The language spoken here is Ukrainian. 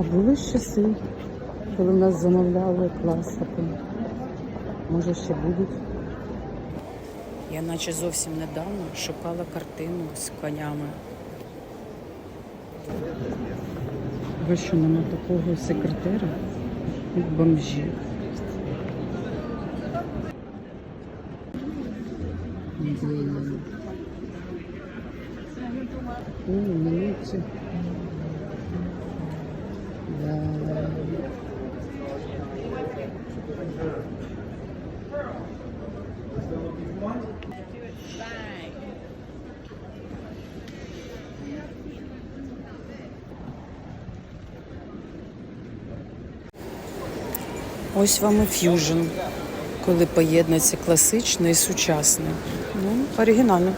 А були ж часи, коли в нас замовляли класики. Може, ще будуть. Я наче зовсім недавно шукала картину з конями. Ви що, нема такого секретаря, як бомжі? О, минуті. Ось вам і ф'южн, коли поєднується класичне і сучасне. Ну, оригінально.